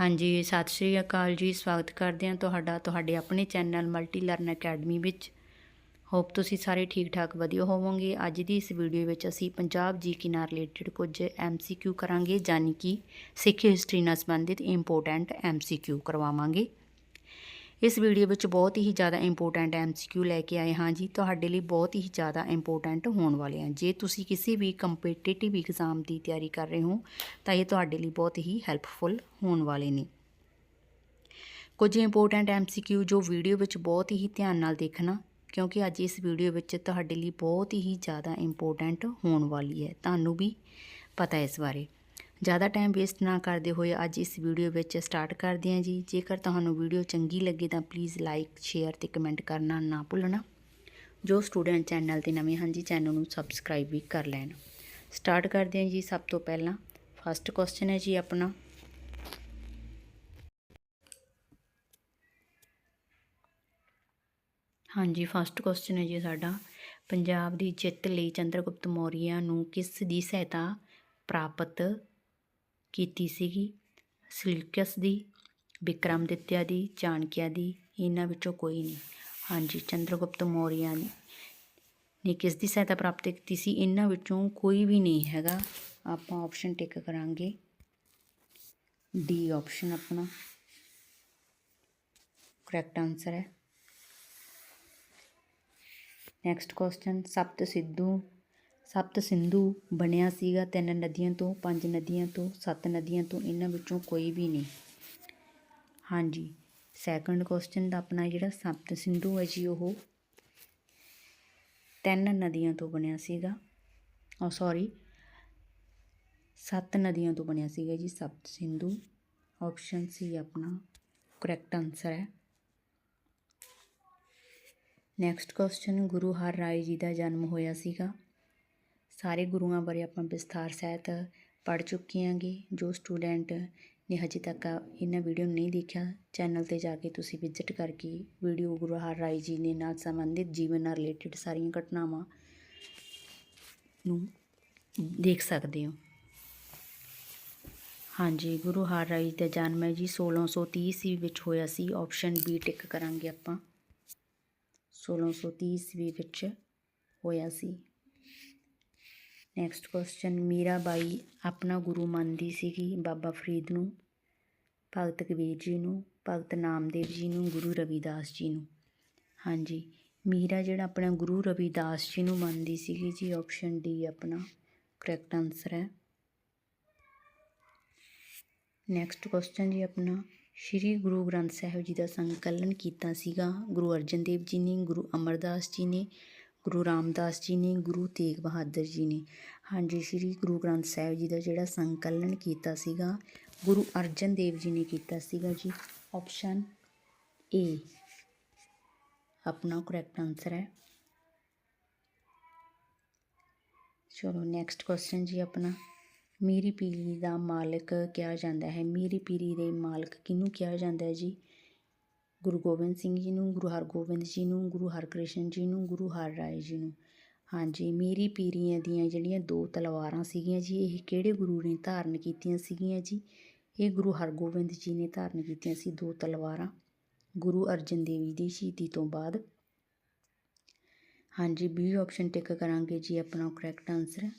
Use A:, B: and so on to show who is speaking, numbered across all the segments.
A: ਹਾਂਜੀ, ਸਤਿ ਸ਼੍ਰੀ ਅਕਾਲ ਜੀ, ਸਵਾਗਤ ਕਰਦੇ ਹਾਂ ਤੁਹਾਡਾ, ਤੁਹਾਡੇ ਆਪਣੇ ਚੈਨਲ ਮਲਟੀ ਲਰਨ ਅਕੈਡਮੀ ਵਿੱਚ। ਹੋਪ ਤੁਸੀਂ ਸਾਰੇ ਠੀਕ ਠਾਕ ਵਧੀਆ ਹੋਵੋਗੇ। ਅੱਜ ਦੀ ਇਸ ਵੀਡੀਓ ਵਿੱਚ ਅਸੀਂ ਪੰਜਾਬ ਜੀਕੇ ਨਾਲ ਰਿਲੇਟਡ ਕੁਝ ਐਮਸੀਕਿਊ ਕਰਾਂਗੇ ਯਾਨੀ ਕਿ ਸਿੱਖ ਹਿਸਟਰੀ ਨਾਲ ਸੰਬੰਧਿਤ ਇੰਪੋਰਟੈਂਟ ਐਮਸੀਕਿਊ ਕਰਵਾਵਾਂਗੇ। ਇਸ ਵੀਡੀਓ ਵਿੱਚ ਬਹੁਤ ਹੀ ਜ਼ਿਆਦਾ ਇੰਪੋਰਟੈਂਟ ਐਮਸੀਕਿਊ ਲੈ ਕੇ ਆਏ ਹਾਂ ਜੀ। ਤੁਹਾਡੇ ਲਈ ਬਹੁਤ ਹੀ ਜ਼ਿਆਦਾ ਇੰਪੋਰਟੈਂਟ ਹੋਣ ਵਾਲੇ ਹਨ। ਜੇ ਤੁਸੀਂ ਕਿਸੇ ਵੀ ਕੰਪੀਟੀਟਿਵ ਐਗਜ਼ਾਮ ਦੀ ਤਿਆਰੀ ਕਰ ਰਹੇ ਹੋ, ਤਾਂ ਇਹ ਤੁਹਾਡੇ ਲਈ ਬਹੁਤ ਹੀ ਹੈਲਪਫੁਲ ਹੋਣ ਵਾਲੇ ਨੇ। ਕੁਝ ਇੰਪੋਰਟੈਂਟ ਐਮਸੀਕਿਊ ਜੋ ਵੀਡੀਓ ਵਿੱਚ ਬਹੁਤ ਹੀ ਧਿਆਨ ਨਾਲ ਦੇਖਣਾ, ਕਿਉਂਕਿ ਅੱਜ ਇਸ ਵੀਡੀਓ ਵਿੱਚ ਤੁਹਾਡੇ ਲਈ ਬਹੁਤ ਹੀ ਜ਼ਿਆਦਾ ਇੰਪੋਰਟੈਂਟ ਹੋਣ ਵਾਲੀ ਹੈ। ਤੁਹਾਨੂੰ ਵੀ ਪਤਾ ਇਸ ਬਾਰੇ। ਜ਼ਿਆਦਾ ਟਾਈਮ ਵੇਸਟ ਨਾ ਕਰਦੇ ਹੋਏ ਅੱਜ ਇਸ ਵੀਡੀਓ ਵਿੱਚ ਸਟਾਰਟ ਕਰਦੇ ਹਾਂ ਜੀ। ਜੇਕਰ ਤੁਹਾਨੂੰ ਵੀਡੀਓ ਚੰਗੀ ਲੱਗੇ ਤਾਂ ਪਲੀਜ਼ ਲਾਈਕ ਸ਼ੇਅਰ ਤੇ ਕਮੈਂਟ ਕਰਨਾ ਨਾ ਭੁੱਲਣਾ। ਜੋ ਸਟੂਡੈਂਟ ਚੈਨਲ ਤੇ ਨਵੇਂ ਹਨ ਜੀ ਚੈਨਲ ਨੂੰ ਸਬਸਕ੍ਰਾਈਬ ਵੀ ਕਰ ਲੈਣ। ਸਟਾਰਟ ਕਰਦੇ ਹਾਂ ਜੀ ਸਭ ਤੋਂ ਪਹਿਲਾਂ। ਫਸਟ ਕੁਐਸਚਨ ਹੈ ਜੀ ਆਪਣਾ। ਹਾਂਜੀ ਫਸਟ ਕੁਐਸਚਨ ਹੈ ਜੀ ਸਾਡਾ। ਪੰਜਾਬ ਦੀ ਜਿੱਤ ਲਈ ਚੰਦਰਗੁਪਤ ਮੌਰੀਆ ਨੂੰ ਕਿਸ ਦੀ ਸਹਾਇਤਾ ਪ੍ਰਾਪਤ? ਕੀਤੀ ਸੀਗੀ। ਸਲਿਊਕਸ ਦੀ ਵਿਕਰਮਦਿੱਤਿਆ ਦੀ, ਚਾਣਕਿਆ ਦੀ, ਇਹਨਾਂ ਵਿੱਚੋਂ ਕੋਈ ਨਹੀਂ। ਹਾਂਜੀ, ਚੰਦਰਗੁਪਤ ਮੌਰੀਆ ਨੇ ਕਿਸ ਦੀ ਸਹਾਇਤਾ ਪ੍ਰਾਪਤ ਕੀਤੀ ਸੀ, ਇਹਨਾਂ ਵਿੱਚੋਂ ਕੋਈ ਵੀ ਨਹੀਂ ਹੈਗਾ। ਆਪਾਂ ਆਪਸ਼ਨ ਟਿਕ ਕਰਾਂਗੇ। ਡੀ ਆਪਸ਼ਨ ਆਪਣਾ। ਕਰੈਕਟ ਆਨਸਰ ਹੈ। ਨੈਕਸਟ ਕੁਐਸਚਨ ਸਪਤ ਸਿੱਧੂ ਸਪਤ ਸਿੰਧੂ ਬਣਿਆ ਸੀਗਾ, ਤਿੰਨ ਨਦੀਆਂ ਤੋਂ, ਪੰਜ ਨਦੀਆਂ ਤੋਂ, ਸੱਤ ਨਦੀਆਂ ਤੋਂ, ਇਹਨਾਂ ਵਿੱਚੋਂ ਕੋਈ ਵੀ ਨਹੀਂ। ਹਾਂਜੀ ਸੈਕੰਡ ਕੁਐਸਚਨ ਦਾ ਆਪਣਾ ਜਿਹੜਾ ਸਪਤ ਸਿੰਧੂ ਹੈ ਜੀ, ਉਹ ਤਿੰਨ ਨਦੀਆਂ ਤੋਂ ਬਣਿਆ ਸੀਗਾ। ਔਰ ਸੌਰੀ ਸੱਤ ਨਦੀਆਂ ਤੋਂ ਬਣਿਆ ਸੀਗਾ ਜੀ ਸਪਤ ਸਿੰਧੂ। ਆਪਸ਼ਨ ਸੀ ਆਪਣਾ ਕਰੈਕਟ ਆਨਸਰ ਹੈ। ਨੈਕਸਟ ਕੁਐਸਚਨ ਗੁਰੂ ਹਰ ਰਾਏ ਜੀ ਦਾ ਜਨਮ ਹੋਇਆ ਸੀਗਾ। ਸਾਰੇ ਗੁਰੂਆਂ ਬਾਰੇ ਆਪਾਂ ਵਿਸਥਾਰ ਸਹਿਤ ਪੜ੍ਹ ਚੁੱਕੇ ਆਂਗੇ ਜੋ ਸਟੂਡੈਂਟ ਨੇ ਹਜੇ ਤੱਕ ਇਹਨਾਂ ਵੀਡੀਓ ਨੂੰ ਨਹੀਂ ਦੇਖਿਆ ਚੈਨਲ ਤੇ ਜਾ ਕੇ ਤੁਸੀਂ ਵਿਜ਼ਿਟ ਕਰਕੇ ਵੀਡੀਓ ਗੁਰੂ ਹਰ ਰਾਏ ਜੀ ਨੇ ਨਾਲ ਸੰਬੰਧਿਤ ਜੀਵਨ ਨਾਲ ਰਿਲੇਟਡ ਸਾਰੀਆਂ ਘਟਨਾਵਾਂ ਨੂੰ ਦੇਖ ਸਕਦੇ ਹੋ। ਹਾਂਜੀ, ਗੁਰੂ ਹਰ ਹਰਰਾਏ ਦਾ ਜਨਮ ਹੈ ਜੀ 1630 ਈਸਵੀ ਵਿੱਚ ਹੋਇਆ ਸੀ। ਆਪਸ਼ਨ ਬੀ ਟਿਕ ਕਰਾਂਗੇ ਆਪਾਂ। 1630 ਈਸਵੀ ਵਿੱਚ ਹੋਇਆ ਸੀ। ਨੈਕਸਟ ਕੁਐਸਚਨ ਮੀਰਾਬਾਈ ਆਪਣਾ ਗੁਰੂ ਮੰਨਦੀ ਸੀਗੀ ਬਾਬਾ ਫਰੀਦ ਨੂੰ, ਭਗਤ ਕਬੀਰ ਜੀ ਨੂੰ, ਭਗਤ ਨਾਮਦੇਵ ਜੀ ਨੂੰ, ਗੁਰੂ ਰਵਿਦਾਸ ਜੀ ਨੂੰ। ਹਾਂਜੀ ਮੀਰਾ ਜਿਹੜਾ ਆਪਣਾ ਗੁਰੂ ਰਵਿਦਾਸ ਜੀ ਨੂੰ ਮੰਨਦੀ ਸੀਗੀ ਜੀ ਆਪਸ਼ਨ ਡੀ ਆਪਣਾ ਕਰੈਕਟ ਆਨਸਰ ਹੈ। ਨੈਕਸਟ ਕੁਐਸਚਨ ਜੀ ਆਪਣਾ, ਸ਼੍ਰੀ ਗੁਰੂ ਗ੍ਰੰਥ ਸਾਹਿਬ ਜੀ ਦਾ ਸੰਕਲਨ ਕੀਤਾ ਸੀਗਾ, ਗੁਰੂ ਅਰਜਨ ਦੇਵ ਜੀ ਨੇ, ਗੁਰੂ ਅਮਰਦਾਸ ਜੀ ਨੇ ਗੁਰੂ ਰਾਮਦਾਸ ਜੀ ਨੇ, ਗੁਰੂ ਤੇਗ ਬਹਾਦਰ ਜੀ ਨੇ। ਹਾਂਜੀ, ਸ਼੍ਰੀ ਗੁਰੂ ਗ੍ਰੰਥ ਸਾਹਿਬ ਜੀ ਦਾ ਜਿਹੜਾ ਸੰਕਲਨ ਕੀਤਾ ਸੀਗਾ, ਗੁਰੂ ਅਰਜਨ ਦੇਵ ਜੀ ਨੇ ਕੀਤਾ ਸੀਗਾ ਜੀ। ਆਪਸ਼ਨ ਏ ਆਪਣਾ ਕਰੈਕਟ ਆਨਸਰ ਹੈ। ਚਲੋ ਨੈਕਸਟ ਕੁਐਸਚਨ ਜੀ ਆਪਣਾ। ਮੀਰੀ ਪੀਰੀ ਦਾ ਮਾਲਕ ਕਿਹਾ ਜਾਂਦਾ ਹੈ। ਮੀਰੀ ਪੀਰੀ ਦੇ ਮਾਲਕ ਕਿਹਨੂੰ ਕਿਹਾ ਜਾਂਦਾ ਹੈ ਜੀ? ਗੁਰੂ ਗੋਬਿੰਦ ਸਿੰਘ ਜੀ ਨੂੰ, ਗੁਰੂ ਹਰਗੋਬਿੰਦ ਜੀ ਨੂੰ, ਗੁਰੂ ਹਰਕ੍ਰਿਸ਼ਨ ਜੀ ਨੂੰ, ਗੁਰੂ ਹਰ ਰਾਏ ਜੀ ਨੂੰ। ਹਾਂਜੀ, ਮੀਰੀ ਪੀਰੀਆਂ ਦੀਆਂ ਜਿਹੜੀਆਂ ਦੋ ਤਲਵਾਰਾਂ ਸੀਗੀਆਂ ਜੀ, ਇਹ ਕਿਹੜੇ ਗੁਰੂ ਨੇ ਧਾਰਨ ਕੀਤੀਆਂ ਸੀਗੀਆਂ ਜੀ? ਇਹ ਗੁਰੂ ਹਰਗੋਬਿੰਦ ਜੀ ਨੇ ਧਾਰਨ ਕੀਤੀਆਂ ਸੀ ਦੋ ਤਲਵਾਰਾਂ, ਗੁਰੂ ਅਰਜਨ ਦੇਵ ਜੀ ਦੀ ਸ਼ਹੀਦੀ ਤੋਂ ਬਾਅਦ। ਹਾਂਜੀ ਬੀ ਆਪਸ਼ਨ ਟਿਕ ਕਰਾਂਗੇ ਜੀ ਆਪਣਾ ਕਰੈਕਟ ਆਨਸਰ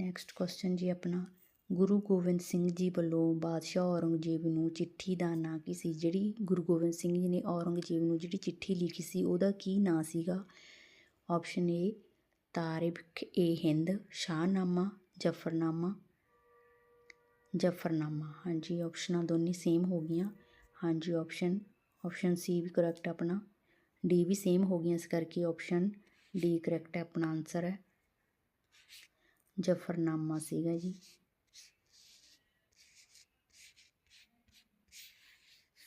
A: ਨੈਕਸਟ ਕੁਐਸਚਨ ਜੀ ਆਪਣਾ। ਗੁਰੂ ਗੋਬਿੰਦ ਸਿੰਘ ਜੀ ਵੱਲੋਂ ਬਾਦਸ਼ਾਹ ਔਰੰਗਜ਼ੇਬ ਨੂੰ ਚਿੱਠੀ ਦਾ ਨਾਂ ਕੀ ਸੀ? ਜਿਹੜੀ ਗੁਰੂ ਗੋਬਿੰਦ ਸਿੰਘ ਜੀ ਨੇ ਔਰੰਗਜ਼ੇਬ ਨੂੰ ਜਿਹੜੀ ਚਿੱਠੀ ਲਿਖੀ ਸੀ, ਉਹਦਾ ਕੀ ਨਾਂ ਸੀਗਾ? Option A Tarikh e Hind, Shahnama, Zafarnama. Zafarnama, ਹਾਂਜੀ, ਆਪਸ਼ਨਾਂ ਦੋਨੇ ਸੇਮ ਹੋ ਗਈਆਂ। ਹਾਂਜੀ, ਆਪਸ਼ਨ ਆਪਸ਼ਨ ਸੀ ਵੀ ਕਰੈਕਟ ਆਪਣਾ। ਡੀ ਵੀ ਸੇਮ ਹੋ ਗਈਆਂ ਇਸ ਕਰਕੇ ਆਪਸ਼ਨ ਡੀ ਕਰੈਕਟ ਹੈ ਆਪਣਾ ਆਨਸਰ ਹੈ। ਜਫਰਨਾਮਾ ਸੀਗਾ ਜੀ।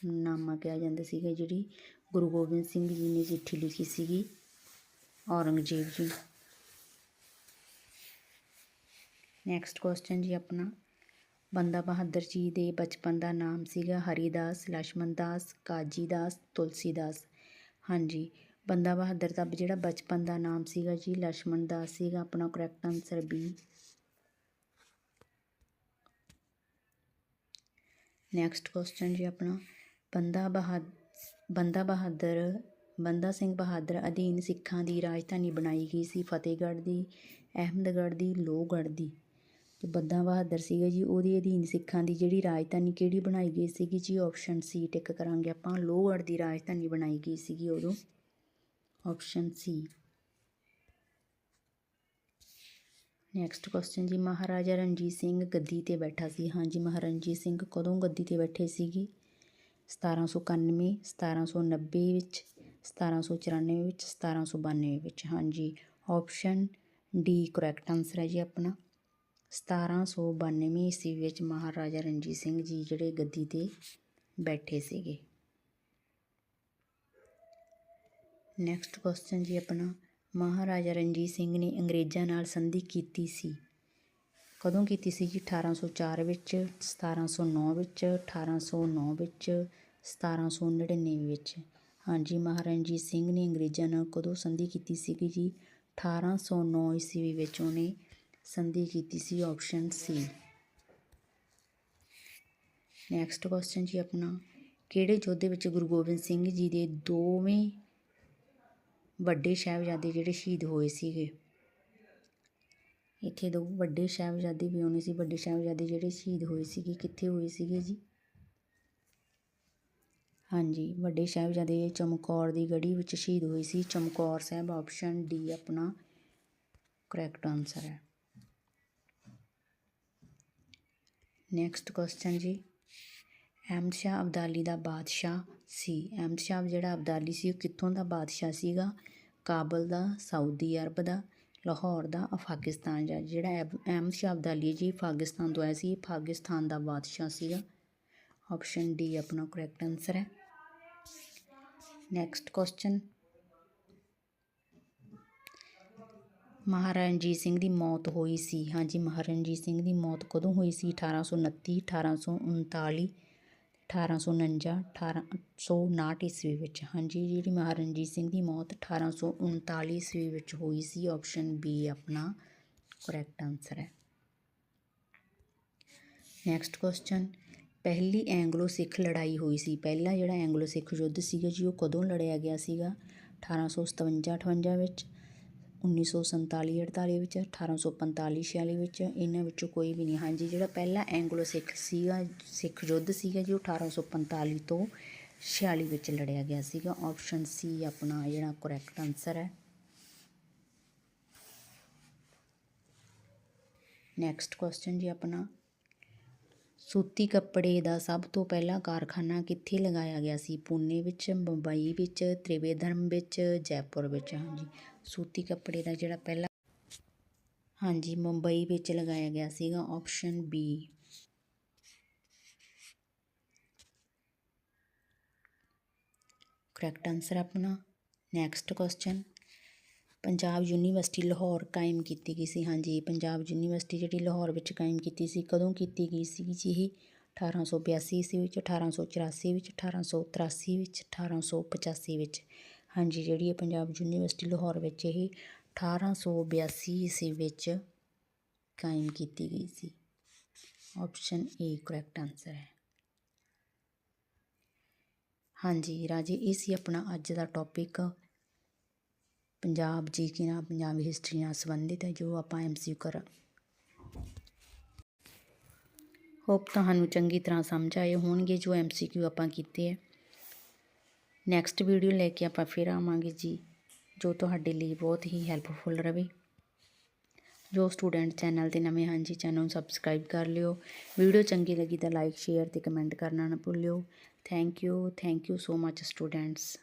A: ਨਾਮਾ ਕਿਹਾ ਜਾਂਦਾ ਸੀਗਾ, ਜਿਹੜੀ ਗੁਰੂ ਗੋਬਿੰਦ ਸਿੰਘ ਜੀ ਨੇ ਚਿੱਠੀ ਲਿਖੀ ਸੀਗੀ, ਔਰੰਗਜ਼ੇਬ ਜੀ। ਨੈਕਸਟ ਕੁਐਸਚਨ ਜੀ ਆਪਣਾ। ਬੰਦਾ ਬਹਾਦਰ ਜੀ ਦੇ ਬਚਪਨ ਦਾ ਨਾਮ ਸੀਗਾ ਹਰੀਦਾਸ ਲక్ష్ਮਣਦਾਸ ਕਾਜੀਦਾਸ ਤੁਲਸੀਦਾਸ ਹਾਂਜੀ, ਬੰਦਾ ਬਹਾਦਰ ਦਾ ਜਿਹੜਾ ਬਚਪਨ ਦਾ ਨਾਮ ਸੀਗਾ ਜੀ ਲక్ష్ਮਣਦਾਸ ਸੀਗਾ, ਆਪਣਾ correct answer B next question ਜੀ ਆਪਣਾ। ਬੰਦਾ ਬਹਾ, ਬੰਦਾ ਬਹਾਦਰ, ਬੰਦਾ ਸਿੰਘ ਬਹਾਦਰ ਅਧੀਨ ਸਿੱਖਾਂ ਦੀ ਰਾਜਧਾਨੀ ਬਣਾਈ ਗਈ ਸੀ ਫਤਿਹਗੜ੍ਹ ਦੀ, ਅਹਿਮਦਗੜ੍ਹ ਦੀ, ਲੋਹਗੜ੍ਹ ਦੀ। ਤੇ ਬੰਦਾ ਬਹਾਦਰ ਸੀਗਾ ਜੀ, ਉਹਦੇ ਅਧੀਨ ਸਿੱਖਾਂ ਦੀ ਜਿਹੜੀ ਰਾਜਧਾਨੀ ਕਿਹੜੀ ਬਣਾਈ ਗਈ ਸੀਗੀ ਜੀ? ਆਪਸ਼ਨ ਸੀ ਟਿਕ ਕਰਾਂਗੇ ਆਪਾਂ। ਲੋਹਗੜ੍ਹ ਦੀ ਰਾਜਧਾਨੀ ਬਣਾਈ ਗਈ ਸੀਗੀ ਉਦੋਂ। ਆਪਸ਼ਨ ਸੀ ਨੈਕਸਟ ਕੁਐਸਚਨ ਜੀ, ਮਹਾਰਾਜਾ ਰਣਜੀਤ ਸਿੰਘ ਗੱਦੀ ਤੇ ਬੈਠਾ ਸੀ। ਹਾਂਜੀ, ਮਹਾਰਾਜਾ ਰਣਜੀਤ ਸਿੰਘ ਕਦੋਂ ਗੱਦੀ ਤੇ ਬੈਠੇ ਸੀਗੇ? 1791 1790 ਵਿੱਚ 1794 ਵਿੱਚ 1792 ਵਿੱਚ। ਹਾਂਜੀ ਆਪਸ਼ਨ ਡੀ ਕਰੈਕਟ ਆਨਸਰ ਹੈ ਜੀ ਆਪਣਾ। 1792 ਈਸਵੀ ਵਿੱਚ ਮਹਾਰਾਜਾ ਰਣਜੀਤ ਸਿੰਘ ਜੀ ਜਿਹੜੇ ਗੱਦੀ ਤੇ ਬੈਠੇ ਸੀਗੇ। ਨੈਕਸਟ ਕੁਐਸਚਨ ਜੀ ਆਪਣਾ। ਮਹਾਰਾਜਾ ਰਣਜੀਤ ਸਿੰਘ ਨੇ ਅੰਗਰੇਜ਼ਾਂ ਨਾਲ ਸੰਧੀ ਕੀਤੀ ਸੀ। ਕਦੋਂ ਕੀਤੀ ਸੀ ਜੀ 1804 ਵਿੱਚ 1709 ਵਿੱਚ 1809 ਵਿੱਚ 1799 ਵਿੱਚ। ਹਾਂਜੀ ਮਹਾਰਾਜਾ ਰਣਜੀਤ ਸਿੰਘ ਨੇ ਅੰਗਰੇਜ਼ਾਂ ਨਾਲ ਕਦੋਂ ਸੰਧੀ ਕੀਤੀ ਸੀਗੀ ਜੀ? 1809 ਈਸਵੀ ਵਿੱਚ ਉਹਨੇ ਸੰਧੀ ਕੀਤੀ ਸੀ ਆਪਸ਼ਨ ਸੀ। ਨੈਕਸਟ ਕੁਐਸਚਨ ਜੀ ਆਪਣਾ, ਕਿਹੜੇ ਯੋਧੇ ਵਿੱਚ ਗੁਰੂ ਗੋਬਿੰਦ ਸਿੰਘ ਜੀ ਦੇ ਦੋਵੇਂ ਵੱਡੇ ਸਾਹਿਬਜ਼ਾਦੇ ਜਿਹੜੇ ਸ਼ਹੀਦ ਹੋਏ ਸੀਗੇ? ਇੱਥੇ ਦੋ ਵੱਡੇ ਸਾਹਿਬਜ਼ਾਦੇ ਵੀ ਆਉਣੇ ਸੀ, ਵੱਡੇ ਸਾਹਿਬਜ਼ਾਦੇ ਜਿਹੜੇ ਸ਼ਹੀਦ ਹੋਏ ਸੀਗੇ, ਕਿੱਥੇ ਹੋਏ ਸੀਗੇ ਜੀ? ਹਾਂਜੀ, ਵੱਡੇ ਸਾਹਿਬਜ਼ਾਦੇ ਚਮਕੌਰ ਦੀ ਗੜੀ ਵਿੱਚ ਸ਼ਹੀਦ ਹੋਏ ਸੀ। ਚਮਕੌਰ ਸਾਹਿਬ ਆਪਸ਼ਨ ਡੀ ਆਪਣਾ ਕਰੈਕਟ ਆਨਸਰ ਹੈ। ਨੈਕਸਟ ਕੁਐਸਚਨ ਜੀ। ਅਹਿਮਦ ਸ਼ਾਹ ਅਬਦਾਲੀ ਦਾ ਬਾਦਸ਼ਾਹ ਸੀ। ਅਹਿਮਦ ਸ਼ਾਹ ਜਿਹੜਾ ਅਬਦਾਲੀ ਸੀ, ਉਹ ਕਿੱਥੋਂ ਦਾ ਬਾਦਸ਼ਾਹ ਸੀਗਾ? ਕਾਬਲ ਦਾ, ਸਾਊਦੀ ਅਰਬ ਦਾ। ਲਾਹੌਰ ਦਾ ਅਫਗਾਨਿਸਤਾਨ ਦਾ ਜਿਹੜਾ ਅਹਿਮ- ਅਹਿਮਦ ਸ਼ਾਹ ਅਬਦਾਲੀ ਜੀ, ਪਾਕਿਸਤਾਨ ਤੋਂ ਆਇਆ ਸੀ ਇਹ ਪਾਕਿਸਤਾਨ ਦਾ ਬਾਦਸ਼ਾਹ ਸੀਗਾ। ਆਪਸ਼ਨ ਡੀ ਆਪਣਾ ਕਰੈਕਟ ਆਨਸਰ ਹੈ। ਨੈਕਸਟ ਕੁਐਸਚਨ ਮਹਾਰਾਜਾ ਰਣਜੀਤ ਸਿੰਘ ਦੀ ਮੌਤ ਹੋਈ ਸੀ। ਹਾਂਜੀ ਮਹਾਰਾਜਾ ਰਣਜੀਤ ਸਿੰਘ ਦੀ ਮੌਤ ਕਦੋਂ ਹੋਈ ਸੀ? 1829 1839 1849 1859 ਈਸਵੀ ਵਿੱਚ। ਹਾਂਜੀ, ਜਿਹੜੀ ਮਹਾਰਾਜਾ ਰਣਜੀਤ ਸਿੰਘ ਦੀ ਮੌਤ 1839 ਈਸਵੀ ਵਿੱਚ ਹੋਈ ਸੀ ਆਪਸ਼ਨ ਬੀ ਆਪਣਾ ਕਰੈਕਟ ਆਨਸਰ ਹੈ। ਨੈਕਸਟ ਕੁਐਸਚਨ ਪਹਿਲੀ ਐਂਗਲੋ ਸਿੱਖ ਲੜਾਈ ਹੋਈ ਸੀ। ਪਹਿਲਾ ਜਿਹੜਾ ਐਂਗਲੋ ਸਿੱਖ ਯੁੱਧ ਸੀਗਾ ਜੀ, ਉਹ ਕਦੋਂ ਲੜਿਆ ਗਿਆ ਸੀਗਾ? 1857 58 ਵਿੱਚ। 1947 48 ਵਿੱਚ 1845 46 ਵਿੱਚ, ਇਹਨਾਂ ਵਿੱਚੋਂ ਕੋਈ ਵੀ ਨਹੀਂ। ਹਾਂਜੀ, ਜਿਹੜਾ ਪਹਿਲਾ ਐਂਗਲੋ ਸਿੱਖ ਸੀਗਾ, ਸਿੱਖ ਯੁੱਧ ਸੀਗਾ ਜੀ, ਉਹ 1845 ਤੋਂ 46 ਵਿੱਚ ਲੜਿਆ ਗਿਆ ਸੀਗਾ। ਆਪਸ਼ਨ ਸੀ ਆਪਣਾ ਜਿਹੜਾ ਕਰੈਕਟ ਆਨਸਰ ਹੈ। ਨੈਕਸਟ ਕੁਐਸਚਨ ਜੀ ਆਪਣਾ। ਸੂਤੀ ਕੱਪੜੇ ਦਾ ਸਭ ਤੋਂ ਪਹਿਲਾ ਕਾਰਖਾਨਾ ਕਿੱਥੇ ਲਗਾਇਆ ਗਿਆ ਸੀ? ਪੂਨੇ ਵਿੱਚ, ਮੁੰਬਈ ਵਿੱਚ, ਤ੍ਰਿਵੇਂਦਰਮ ਵਿੱਚ, ਜੈਪੁਰ ਵਿੱਚ। ਹਾਂਜੀ, ਸੂਤੀ ਕੱਪੜੇ ਦਾ ਜਿਹੜਾ ਪਹਿਲਾ ਹਾਂਜੀ, ਮੁੰਬਈ ਵਿੱਚ ਲਗਾਇਆ ਗਿਆ ਸੀਗਾ ਆਪਸ਼ਨ ਬੀ ਕਰੈਕਟ ਆਨਸਰ ਆਪਣਾ। Next question Punjab university Lahore ਕਾਇਮ ਕੀਤੀ ਗਈ ਸੀ। ਹਾਂਜੀ, ਪੰਜਾਬ ਯੂਨੀਵਰਸਿਟੀ ਜਿਹੜੀ ਲਾਹੌਰ ਵਿੱਚ ਕਾਇਮ ਕੀਤੀ ਸੀ, ਕਦੋਂ ਕੀਤੀ ਗਈ ਸੀ ਜੀ ਇਹ? 1882 ਈਸਵੀ ਵਿੱਚ 1884 ਵਿੱਚ 1883 ਵਿੱਚ 1885 ਵਿੱਚ। ਹਾਂਜੀ, ਜਿਹੜੀ ਇਹ ਪੰਜਾਬ ਯੂਨੀਵਰਸਿਟੀ ਲਾਹੌਰ ਵਿੱਚ ਇਹ 1882 ਈਸਵੀ ਵਿੱਚ ਕਾਇਮ ਕੀਤੀ ਗਈ ਸੀ। ਆਪਸ਼ਨ ਏ ਕਰੈਕਟ ਆਨਸਰ ਹੈ। ਹਾਂਜੀ ਰਾਜੇ, ਇਹ ਸੀ ਆਪਣਾ ਅੱਜ ਦਾ ਟੌਪਿਕ ਪੰਜਾਬ ਜੀ ਕੀ ਨਾਲ ਪੰਜਾਬ ਹਿਸਟਰੀ ਨਾਲ ਸੰਬੰਧਿਤ ਹੈ, ਜੋ ਆਪਾਂ ਐਮਸੀਕਿਊ ਕਰ। ਹੋਪ ਤੁਹਾਨੂੰ ਚੰਗੀ ਤਰ੍ਹਾਂ ਸਮਝ ਆਏ ਹੋਣਗੇ ਜੋ ਐਮਸੀਕਿਊ ਆਪਾਂ ਕੀਤੇ ਹੈ। ਨੈਕਸਟ ਵੀਡੀਓ ਲੈ ਕੇ ਆਪਾਂ ਫਿਰ ਆਵਾਂਗੇ ਜੀ, ਜੋ ਤੁਹਾਡੇ ਲਈ ਬਹੁਤ ਹੀ ਹੈਲਪਫੁਲ ਰਵੇ ਜੋ ਸਟੂਡੈਂਟ ਚੈਨਲ ਤੇ ਨਵੇਂ ਹਨ ਜੀ, ਚੈਨਲ ਨੂੰ ਸਬਸਕ੍ਰਾਈਬ ਕਰ ਲਿਓ। ਵੀਡੀਓ ਚੰਗੀ ਲੱਗੀ ਤਾਂ ਲਾਈਕ ਸ਼ੇਅਰ ਤੇ ਕਮੈਂਟ ਕਰਨਾ ਨਾ ਭੁੱਲਿਓ। Thank you thank you so much students